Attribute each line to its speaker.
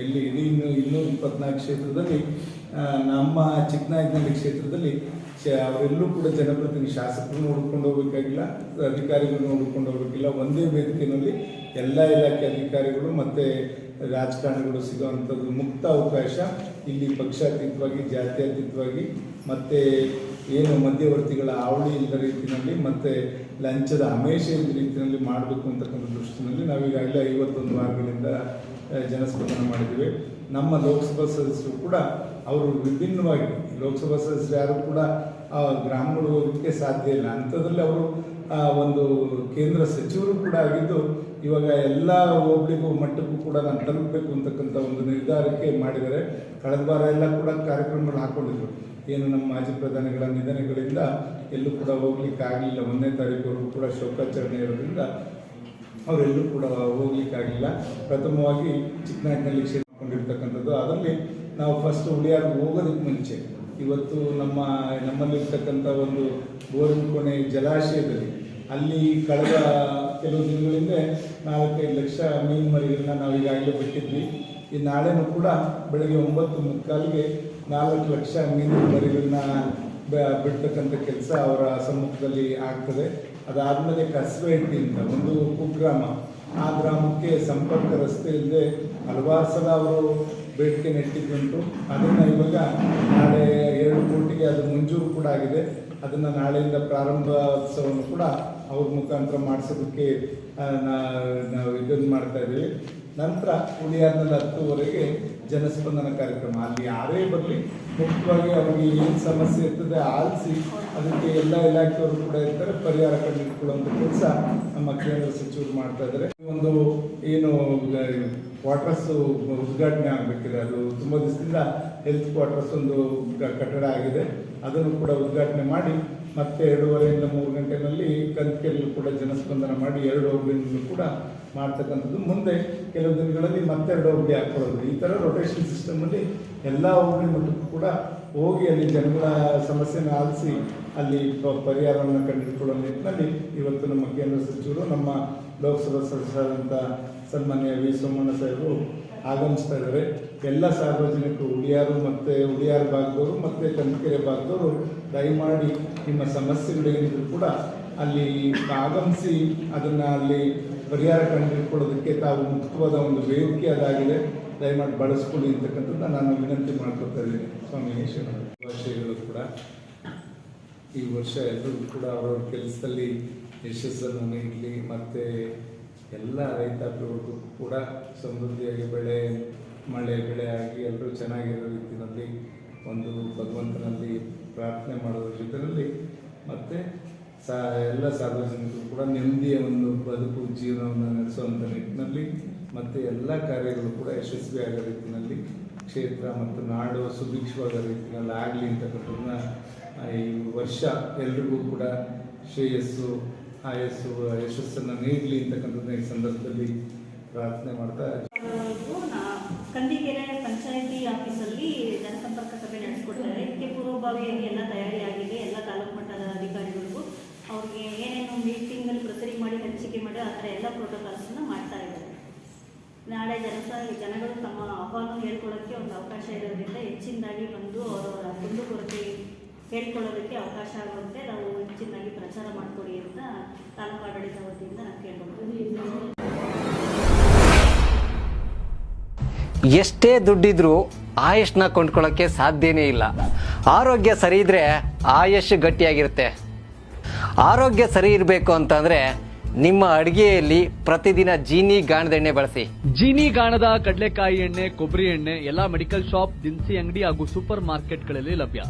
Speaker 1: ಎಲ್ಲಿ ಇಡೀ ಇನ್ನು ಇನ್ನೂರ ಇಪ್ಪತ್ನಾಲ್ಕು ಕ್ಷೇತ್ರದಲ್ಲಿ ನಮ್ಮ ಚಿಕ್ಕನಾಯಕನಹಳ್ಳಿ ಕ್ಷೇತ್ರದಲ್ಲಿ ಅವರೆಲ್ಲರೂ ಅವರೆಲ್ಲೂ ಕೂಡ ಜನಪ್ರತಿನಿಧಿ ಶಾಸಕರು ನೋಡ್ಕೊಂಡು ಹೋಗ್ಬೇಕಾಗಿಲ್ಲ, ಅಧಿಕಾರಿಗಳು ನೋಡ್ಕೊಂಡು ಹೋಗ್ಬೇಕಿಲ್ಲ. ಒಂದೇ ವೇದಿಕೆಯಲ್ಲಿ ಎಲ್ಲ ಇಲಾಖೆ ಅಧಿಕಾರಿಗಳು ಮತ್ತು ರಾಜಕಾರಣಿಗಳು ಸಿಗುವಂಥದ್ದು ಮುಕ್ತ ಅವಕಾಶ. ಇಲ್ಲಿ ಪಕ್ಷಾತೀತವಾಗಿ, ಜಾತ್ಯತೀತವಾಗಿ, ಮತ್ತು ಏನು ಮಧ್ಯವರ್ತಿಗಳ ಆವಳಿ ಇಲ್ಲದ ರೀತಿಯಲ್ಲಿ, ಮತ್ತು ಲಂಚದ ಆಮೇಷ ಇಲ್ಲದ ರೀತಿಯಲ್ಲಿ ಮಾಡಬೇಕು ಅಂತಕ್ಕಂಥ ದೃಷ್ಟಿನಲ್ಲಿ ನಾವೀಗಾಗಲೇ ಐವತ್ತೊಂದು ವಾರಗಳಿಂದ ಜನಸ್ಪಂದನ ಮಾಡಿದ್ದೀವಿ. ನಮ್ಮ ಲೋಕಸಭಾ ಸದಸ್ಯರು ಕೂಡ ಅವರು ವಿಭಿನ್ನವಾಗಿ, ಲೋಕಸಭಾ ಸದಸ್ಯರು ಯಾರು ಕೂಡ ಗ್ರಾಮಗಳು ಹೋಗೋದಕ್ಕೆ ಸಾಧ್ಯ ಇಲ್ಲ. ಅಂಥದ್ರಲ್ಲಿ ಅವರು ಒಂದು ಕೇಂದ್ರ ಸಚಿವರು ಕೂಡ ಆಗಿದ್ದು, ಇವಾಗ ಎಲ್ಲ ಹೋಗ್ಲಿಗೂ ಮಟ್ಟಕ್ಕೂ ಕೂಡ ನಾನು ತಲುಪಬೇಕು ಅಂತಕ್ಕಂಥ ಒಂದು ನಿರ್ಧಾರಕ್ಕೆ ಮಾಡಿದ್ದಾರೆ. ಕಳೆದ ವಾರ ಎಲ್ಲ ಕೂಡ ಕಾರ್ಯಕ್ರಮಗಳು ಹಾಕ್ಕೊಂಡಿದ್ರು ಏನು ನಮ್ಮ ಮಾಜಿ ಪ್ರಧಾನಿಗಳ ನಿಧನಗಳಿಂದ ಎಲ್ಲೂ ಕೂಡ ಹೋಗ್ಲಿಕ್ಕೆ ಆಗಲಿಲ್ಲ ಒಂದನೇ ತಾರೀಕುವರೆಗೂ ಕೂಡ ಶೋಕಾಚರಣೆ ಇರೋದ್ರಿಂದ ಅವರೆಲ್ಲೂ ಕೂಡ ಹೋಗ್ಲಿಕ್ಕಾಗಿಲ್ಲ. ಪ್ರಥಮವಾಗಿ ಚಿಕ್ಕನಾಯಕನಲ್ಲಿ ಕ್ಷೇತ್ರ ಅದರಲ್ಲಿ ನಾವು ಫಸ್ಟ್ ಉಳಿಯಾಗಿ ಹೋಗೋದಕ್ಕೆ ಮುಂಚೆ, ಇವತ್ತು ನಮ್ಮ, ನಮ್ಮಲ್ಲಿರ್ತಕ್ಕಂಥ ಒಂದು ಬೋರಿನಕೋಣೆ ಜಲಾಶಯದಲ್ಲಿ, ಅಲ್ಲಿ ಕಳೆದ ಕೆಲವು ದಿನಗಳಿಂದ ನಾಲ್ಕೈದು ಲಕ್ಷ ಮೀನು ಮರಿಗಳನ್ನ ನಾವು ಈಗಾಗಲೇ ಬಿಟ್ಟಿದ್ವಿ. ಈ ನಾಳೆನೂ ಕೂಡ ಬೆಳಗ್ಗೆ ಒಂಬತ್ತು ಮುಕ್ಕಾಲಿಗೆ ನಾಲ್ಕು ಲಕ್ಷ ಮೀನು ಮರಿಗಳನ್ನ ಬಿಡ್ತಕ್ಕಂಥ ಕೆಲಸ ಅವರ ಸಮ್ಮುಖದಲ್ಲಿ ಆಗ್ತದೆ. ಅದಾದಮೇಲೆ ಕಸಬೆಹಟ್ಟಿ ಅಂತ ಒಂದು ಕುಗ್ರಾಮ. ಆ ಗ್ರಾಮಕ್ಕೆ ಸಂಪರ್ಕ ರಸ್ತೆ ಇಲ್ಲದೆ ಹಲವಾರು ಸಲ ಅವರು ಬೇಡಿಕೆ ನೆಟ್ಟಿದ್ದುಂಟು. ಅದನ್ನು ಇವಾಗ ನಾಳೆ ಎರಡು ಕೋಟಿಗೆ ಅದು ಮಂಜೂರು ಕೂಡ ಆಗಿದೆ. ಅದನ್ನು ನಾಳೆಯಿಂದ ಪ್ರಾರಂಭೋತ್ಸವವನ್ನು ಕೂಡ ಅವ್ರ ಮುಖಾಂತರ ಮಾಡಿಸೋದಕ್ಕೆ ನಾವು ಇದನ್ನು ಮಾಡ್ತಾ ಇದ್ದೀವಿ ನಂತರ ಉಳಿಯಾದ್ಮೇಲೆ ಹತ್ತುವರೆಗೆ ಜನಸ್ಪಂದನ ಕಾರ್ಯಕ್ರಮ. ಅಲ್ಲಿ ಯಾರೇ ಬರಲಿ, ಮುಖ್ಯವಾಗಿ ಅವರಿಗೆ ಏನು ಸಮಸ್ಯೆ ಇರ್ತದೆ ಆಲಿಸಿ, ಅದಕ್ಕೆ ಎಲ್ಲ ಇಲಾಖೆಯವರು ಕೂಡ ಇರ್ತಾರೆ, ಪರಿಹಾರ ಕಂಡುಕೊಳ್ಳುವಂಥ ಕೆಲಸ ನಮ್ಮ ಕೇಂದ್ರ ಸಚಿವರು ಮಾಡ್ತಾ ಇದ್ದಾರೆ. ಒಂದು ಏನು ವಾಟರ್ಸು ಉದ್ಘಾಟನೆ ಆಗಬೇಕಿದೆ. ಅದು ತುಂಬ ದಿವಸದಿಂದ ಹೆಲ್ತ್ ಕ್ವಾರ್ಟರ್ಸ್ ಒಂದು ಕಟ್ಟಡ ಆಗಿದೆ. ಅದನ್ನು ಕೂಡ ಉದ್ಘಾಟನೆ ಮಾಡಿ, ಮತ್ತೆ ಎರಡೂವರೆಯಿಂದ ಮೂರು ಗಂಟೆನಲ್ಲಿ ಕಂತಿಯಲ್ಲೂ ಕೂಡ ಜನಸ್ಪಂದನ ಮಾಡಿ, ಎರಡು ಹೋಬಳಿನಲ್ಲೂ ಕೂಡ ಮಾಡ್ತಕ್ಕಂಥದ್ದು. ಮುಂದೆ ಕೆಲವು ದಿನಗಳಲ್ಲಿ ಮತ್ತೆರಡು ಹೋಬಳಿ ಹಾಕ್ಕೊಳ್ಳೋದು. ಈ ಥರ ರೊಟೇಷನ್ ಸಿಸ್ಟಮಲ್ಲಿ ಎಲ್ಲ ಹೋಬಳಿ ಮಟ್ಟಕ್ಕೂ ಕೂಡ ಹೋಗಿ ಅಲ್ಲಿ ಜನಗಳ ಸಮಸ್ಯೆನ ಆಲಿಸಿ ಅಲ್ಲಿ ಪರಿಹಾರವನ್ನು ಕಂಡುಹಿಡ್ಕೊಳ್ಳೋ ನಿಟ್ಟಿನಲ್ಲಿ ಇವತ್ತು ನಮ್ಮ ಕೇಂದ್ರ ಸಚಿವರು, ನಮ್ಮ ಲೋಕಸಭಾ ಸದಸ್ಯರಾದಂಥ ಸನ್ಮಾನ್ಯ ವಿ ಸೋಮಣ್ಣ ಸಾಹೇಬರು ಆಗಮಿಸ್ತಾ ಇದ್ದಾರೆ. ಎಲ್ಲ ಸಾರ್ವಜನಿಕರು ಉಳಿಯಾರು ಮತ್ತು ಉಳಿಯಾರು ಭಾಗದವರು ಮತ್ತು ಕಂದಕೆರೆ ಭಾಗದವರು, ದಯಮಾಡಿ ನಿಮ್ಮ ಸಮಸ್ಯೆಗಳೇನಿದ್ರು ಕೂಡ ಅಲ್ಲಿ ಆಗಮಿಸಿ ಅದನ್ನು ಅಲ್ಲಿ ಪರಿಹಾರ ಕಂಡುಹಿಡ್ಕೊಳ್ಳೋದಕ್ಕೆ ತಾವು ಮುಕ್ತವಾದ ಒಂದು ವೇದಿಕೆ ಅದಾಗಿದೆ. ದಯಮಾಡಿ ಬಳಸ್ಕೊಳ್ಳಿ ಅಂತಕ್ಕಂಥದ್ದು ನಾನು ವಿನಂತಿ ಮಾಡ್ಕೊತಾ ಇದ್ದೀನಿ. ಸ್ವಾಮಿ ಕೂಡ. ಈ ವರ್ಷ ಎಲ್ಲರೂ ಕೂಡ ಅವರವ್ರ ಕೆಲಸದಲ್ಲಿ ಯಶಸ್ಸನ್ನು ಇರಲಿ ಮತ್ತು ಎಲ್ಲ ರೈತಾಪಿಗಳಿಗೂ ಕೂಡ ಸಮೃದ್ಧಿಯಾಗಿ ಬೆಳೆ, ಮಳೆ, ಬೆಳೆ ಆಗಿ ಎಲ್ಲರೂ ಚೆನ್ನಾಗಿರೋ ರೀತಿಯಲ್ಲಿ ಒಂದು ಭಗವಂತನಲ್ಲಿ ಪ್ರಾರ್ಥನೆ ಮಾಡೋದ್ರ ಜೊತೆಯಲ್ಲಿ ಮತ್ತು ಸಾ, ಎಲ್ಲ ಸಾರ್ವಜನಿಕರು ಕೂಡ ನೆಮ್ಮದಿಯ ಒಂದು ಬದುಕು, ಜೀವನವನ್ನು ನಡೆಸುವಂಥ ನಿಟ್ಟಿನಲ್ಲಿ ಮತ್ತು ಎಲ್ಲ ಕಾರ್ಯಗಳು ಕೂಡ ಯಶಸ್ವಿ ಆಗೋ ರೀತಿಯಲ್ಲಿ ಕ್ಷೇತ್ರ ಮತ್ತು ನಾಡು ಸುಭಿಕ್ಷವಾದ ರೀತಿಯಲ್ಲಿ ಆಗಲಿ ಅಂತಕ್ಕಂಥದ್ದನ್ನ ಈ ವರ್ಷ ಎಲ್ರಿಗೂ ಕೂಡ ಶ್ರೇಯಸ್ಸು ಆಯಸ್ಸು ಯಶಸ್ಸನ್ನು ನೀಡಲಿ ಅಂತಕ್ಕಂಥದ್ದನ್ನ ಈ ಸಂದರ್ಭದಲ್ಲಿ ಪ್ರಾರ್ಥನೆ ಮಾಡ್ತಾ
Speaker 2: ಕಂದಿಗೆರೆ ಪಂಚಾಯಿತಿ ಆಫೀಸಲ್ಲಿ ಜನಸಂಪರ್ಕ ಸಭೆ ನಡೆಸಿಕೊಡ್ತಾರೆ. ಇದಕ್ಕೆ ಪೂರ್ವಭಾವಿಯಾಗಿ ಎಲ್ಲ ತಯಾರಿಯಾಗಿದೆ. ಎಲ್ಲ ತಾಲೂಕು ಮಟ್ಟದ ಅಧಿಕಾರಿಗಳಿಗೂ ಅವ್ರಿಗೆ ಏನೇನು ಮೀಟಿಂಗಲ್ಲಿ ಪ್ರೊಸೀಡಿಂಗ್ ಮಾಡಿ, ಹಂಚಿಕೆ ಮಾಡಿ, ಆ ಥರ ಎಲ್ಲ ಪ್ರೋಟೋಕಾಲ್ಸನ್ನು ಮಾಡ್ತಾ ಇದ್ದಾರೆ. ನಾಳೆ ಜನಸ ಜನಗಳು ತಮ್ಮ ಅಹವಾಲು ಹೇಳ್ಕೊಳ್ಳೋಕ್ಕೆ ಒಂದು ಅವಕಾಶ ಇರೋದ್ರಿಂದ ಹೆಚ್ಚಿನದಾಗಿ ಬಂದು ಅವರವರ ಕುಂದುಕೊರತೆ ಹೇಳ್ಕೊಳ್ಳೋದಕ್ಕೆ ಅವಕಾಶ ಆಗುವಂತೆ ನಾವು ಹೆಚ್ಚಿನಾಗಿ ಪ್ರಚಾರ ಮಾಡಿಕೊಡಿ ಅಂತ ತಾಲೂಕು ಆಡಳಿತ ವತಿಯಿಂದ ನಾನು ಕೇಳ್ಕೊಳ್ತೀನಿ
Speaker 3: ಎಷ್ಟೇ ದುಡ್ಡಿದ್ರೂ ಆಯುಷ್ನ ಕೊಂಡ್ಕೊಳ್ಳೋಕ್ಕೆ ಸಾಧ್ಯನೇ ಇಲ್ಲ. ಆರೋಗ್ಯ ಸರಿ ಇದ್ರೆ ಆಯುಷ್ ಗಟ್ಟಿಯಾಗಿರುತ್ತೆ. ಆರೋಗ್ಯ ಸರಿ ಇರಬೇಕು ಅಂತಂದ್ರೆ ನಿಮ್ಮ ಅಡಿಗೆಯಲ್ಲಿ ಪ್ರತಿದಿನ ಜೀನಿ ಗಾಣದ ಎಣ್ಣೆ ಬಳಸಿ.
Speaker 4: ಜೀನಿ ಗಾಣದ ಕಡಲೆಕಾಯಿ ಎಣ್ಣೆ ಕೊಬ್ಬರಿ ಎಣ್ಣೆ ಎಲ್ಲಾ ಮೆಡಿಕಲ್ ಶಾಪ್ ದಿನಸಿ ಅಂಗಡಿ ಹಾಗೂ ಸೂಪರ್ ಮಾರ್ಕೆಟ್ಗಳಲ್ಲಿ ಲಭ್ಯ.